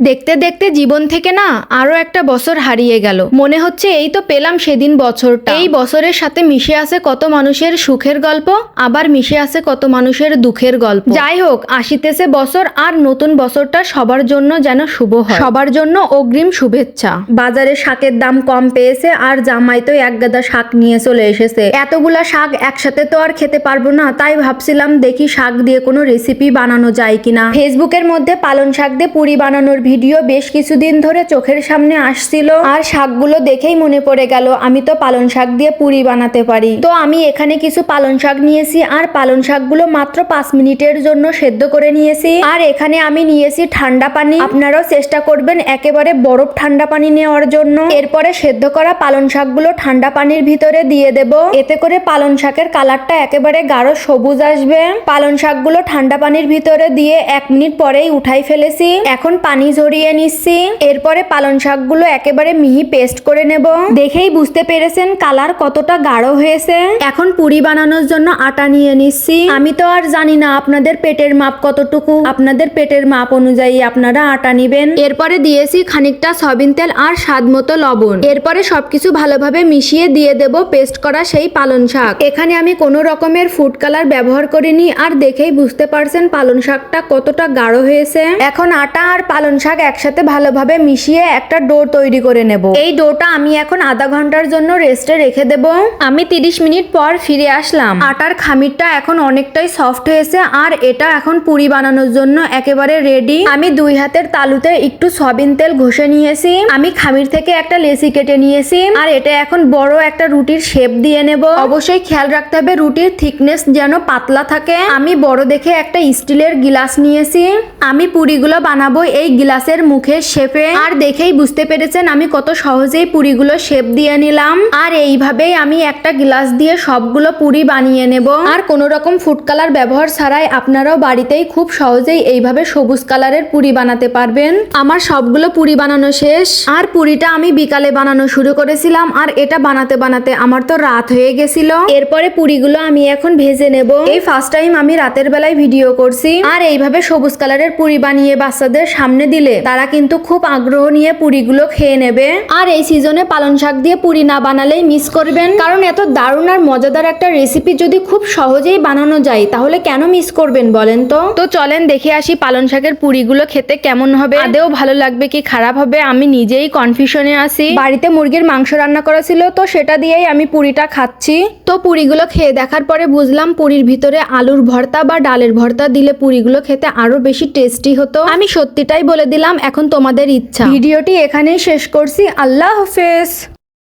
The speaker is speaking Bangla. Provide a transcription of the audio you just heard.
দেখতে দেখতে জীবন থেকে না আরও একটা বছর হারিয়ে গেল। মনে হচ্ছে এই তো পেলাম সেদিন বছরটা। এই বছরের সাথে মিশে আছে কত মানুষের সুখের গল্প, আবার মিশে আছে কত মানুষের দুঃখের গল্প। যাই হোক, আসিতেছে বছর আর নতুন বছরটা সবার জন্য যেন শুভ হয়। সবার জন্য অগ্রিম শুভেচ্ছা। বাজারে শাকের দাম কম পেয়েছে আর জামাই তো এক গাদা শাক নিয়ে চলে এসেছে। এতগুলা শাক একসাথে তো আর খেতে পারব না, তাই ভাবছিলাম দেখি শাক দিয়ে কোনো রেসিপি বানানো যায় কিনা। ফেসবুকের মধ্যে পালন শাক দিয়ে পুরি বানানোর ভিডিও বেশ কিছুদিন ধরে চোখের সামনে আসছিল। আর শাকগুলো দেখেই মনে পড়ে গেল, আমি তো পালন শাক দিয়ে পুরি বানাতে পারি। তো আমি এখানে কিছু পালন শাক নিয়েছি, আর পালন শাকগুলো মাত্র পাঁচ মিনিটের জন্য সেদ্ধ করে নিয়েছি। আর এখানে আমি নিয়েছি ঠান্ডা পানি। আপনারাও চেষ্টা করবেন একেবারে বরফ ঠান্ডা পানি নেওয়ার জন্য। এরপরে সেদ্ধ করা পালন শাকগুলো ঠান্ডা পানির ভিতরে দিয়ে দেব। এতে করে পালন শাকের কালারটা একেবারে গাঢ় সবুজ আসবে। পালন শাকগুলো ঠান্ডা পানির ভিতরে দিয়ে এক মিনিট পরেই উঠাই ফেলেছি। এখন পানি ঝরিয়ে নিচ্ছি। এরপরে পালন শাকগুলো একেবারে মিহি পেস্ট করে নেব। দেখেই বুঝতে পেরেছেন কালার কতটা গাঢ় হয়েছে। এখন পুরি বানানোর জন্য আটা নিয়ে নিচ্ছি। আমি তো আর জানি না আপনাদের পেটের মাপ কতটুকু। আপনাদের পেটের মাপ অনুযায়ী আপনারা আটা নিবেন। এরপরে দিয়েছি খানিকটা সয়াবিন তেল আর স্বাদ মতো লবণ। এরপরে সবকিছু ভালোভাবে মিশিয়ে দিয়ে দেব পেস্ট করা সেই পালন শাক। এখানে আমি কোনো রকমের ফুড কালার ব্যবহার করিনি আর দেখেই বুঝতে পারছেন পালন শাকটা কতটা গাঢ় হয়েছে। এখন আটা আর পালন শাক একসাথে ভালোভাবে মিশিয়ে একটা ডো তৈরি করে নেব। এই ডোটা আমি এখন আধা ঘণ্টার জন্য রেস্টে রেখে দেব। আমি তিরিশ মিনিট পর ফিরে আসলাম। আটার খামিরটা এখন অনেকটাই সফট হয়েছে আর এটা এখন পুরি বানানোর জন্য একেবারে রেডি আমি দুই হাতের তালুতে একটু সয়াবিন তেল ঘষে নিয়েছি। আমি খামির থেকে একটা লেসি কেটে নিয়েছি। আর এটা এখন বড় একটা রুটির শেপ দিয়ে নেব। অবশ্যই খেয়াল রাখতে হবে রুটির থিকনেস যেন পাতলা থাকে। আমি বড় দেখে একটা স্টিলের গিলাস নিয়েছি। আমি পুরিগুলো বানাবো এই গিলাসের মুখের শেপে। আর দেখেই বুঝতে পেরেছেন আমি কত সহজেই পুরিগুলো শেপ দিয়ে নিলাম। আর এইভাবেই আমি একটা গ্লাস দিয়ে সবগুলো পুরি বানিয়ে নেব। আর কোনো রকম ফুড কালার ব্যবহার ছাড়াই আপনারাও বাড়িতেই খুব সহজেই এইভাবে সবুজ কালারের পুরি বানাতে পারবেন। আমার সবগুলো পুরি বানানো শেষ। আর পুরিটা আমি বিকালে বানানো শুরু করেছিলাম। আর এটা বানাতে বানাতে আমার তো রাত হয়ে গেছিল। এরপরে পুরিগুলো আমি এখন ভেজে নেব। এই ফার্স্ট টাইম আমি রাতের বেলায় ভিডিও করছি। আর এইভাবে সবুজ কালারের পুরি বানিয়ে বাচ্চাদের সামনে দিলে তারা কিন্তু খুব আগ্রহ নিয়ে পুরিগুলো খেয়ে নেবে। আর এই সিজনে পালন শাক দিয়ে পুরি না বানালেই মিস করবেন। কারণ এত দারুণ আর মজাদার একটা রেসিপি যদি খুব সহজেই বানানো যায়, তাহলে কেন মিস করবেন বলেন তো? তো চলেন দেখে আসি পালন শাকের পুরিগুলো খেতে কেমন হবে। আদেও ভালো লাগবে কি খারাপ হবে, আমি নিজেই কনফিউশনে আছি। বাড়িতে মুরগির মাংস রান্না করা ছিল, তো সেটা দিয়েই আমি পুরিটা খাচ্ছি। তো পুরিগুলো খেয়ে দেখার পরে বুঝলাম পুরির ভিতরে আলুর ভর্তা বা ডালের ভর্তা দিলে পুরিগুলো খেতে আরও বেশি টেস্টি হতো। আমি সত্যিটাই বলে দিলাম এখন তোমাদের ইচ্ছা। ভিডিওটি এখানেই শেষ করছি। আল্লাহ হাফেজ।